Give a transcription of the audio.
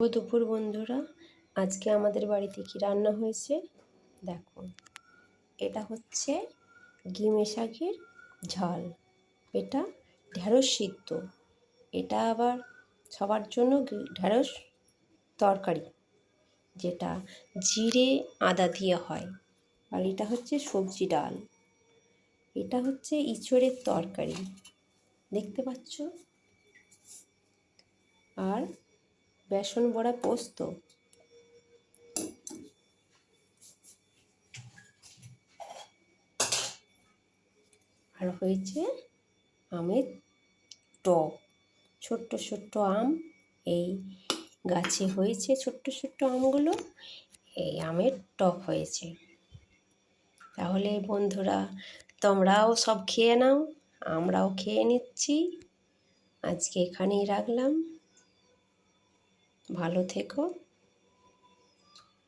ও দুপুর বন্ধুরা। আজকে আমাদের বাড়িতে কি রান্না হয়েছে? দেখো। এটা হচ্ছে গিমে শাকের ঝাল। এটা ঢ্যাঁড়স সিদ্ধ। এটা আবার সবার জন্য ঢ্যাঁড়স তরকারি, যেটা জিরে, আদা দিয়ে হয়। আর এটা হচ্ছে সবজি ডাল। এটা হচ্ছে ইঁচড়ের তরকারি। দেখতে পাচ্ছ? আর বেসন বড়া পোস্ত? আর হয়েছে আমের টক। ছোট্ট ছোট্ট আম, এই গাছে হয়েছে ছোট্ট ছোট্ট আমগুলো, এই আমের টক হয়েছে। তাহলে বন্ধুরা, তোমরাও সব খেয়ে নাও, আমরাও খেয়ে নিচ্ছি। আজকে এখানেই রাখলাম। ভালো থেকো